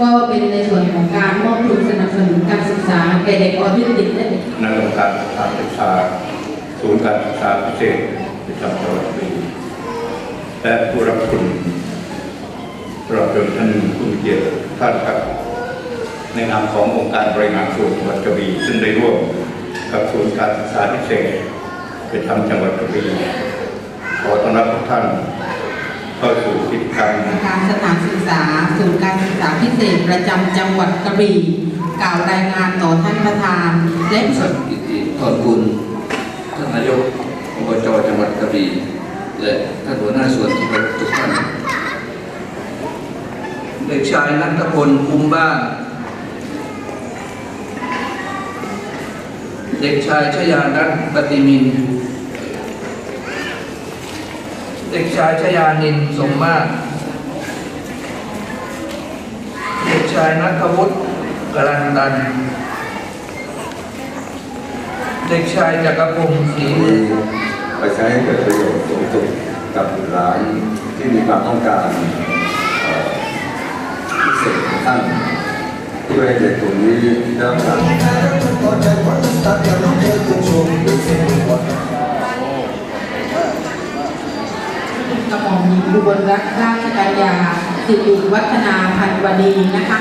ก็เป็นในส่วนของการมอบทุนสนับสนุนการศึกษาแก่เด็กออทิสติกและเด็กนักกรรมการศึกษาศูนย์การศึกษาพิเศษประจำจังหวัดกระบี่และผู้รับทุนตลอดจนท่านผู้เกียรติท่านครับในนามขององค์การบริหารส่วนจังหวัดกระบี่ซึ่งได้ร่วมกับศูนย์การศึกษาพิเศษประจำจังหวัดกระบี่ขอต้อนรับทุกท่านเข้าสู่กิจกรรมการสถานศึกษาศูนย์การ เศษประจำจังหวัดกระบี่กล่าวรายงานต่อท่านประธานและสักกิติทอดคุณท่านนายกอบจจังหวัดกระบี่และท่านหัวหน้าส่วนที่เคารพทุกท่านเด็กชายนัทพลคุ้มบ้าน เด็กชายชยานัทปฏิมิน เด็กชายชยานินสมมาตรเด็ก ชายนัทวุฒิกลันดัน เด็กชายจักรพงศ์ศรีมีไปใช้ให้เกิดประโยชน์สูงสุดกับร้านที่มีความต้องการเอ่อพิเศษของท่านเพื่อให้เด็กกลุ่มนี้ได้รับการกระหม่อมหญิงอุบลรัตนราชกัญญา สิริวัฒนาพันวดีนะคะ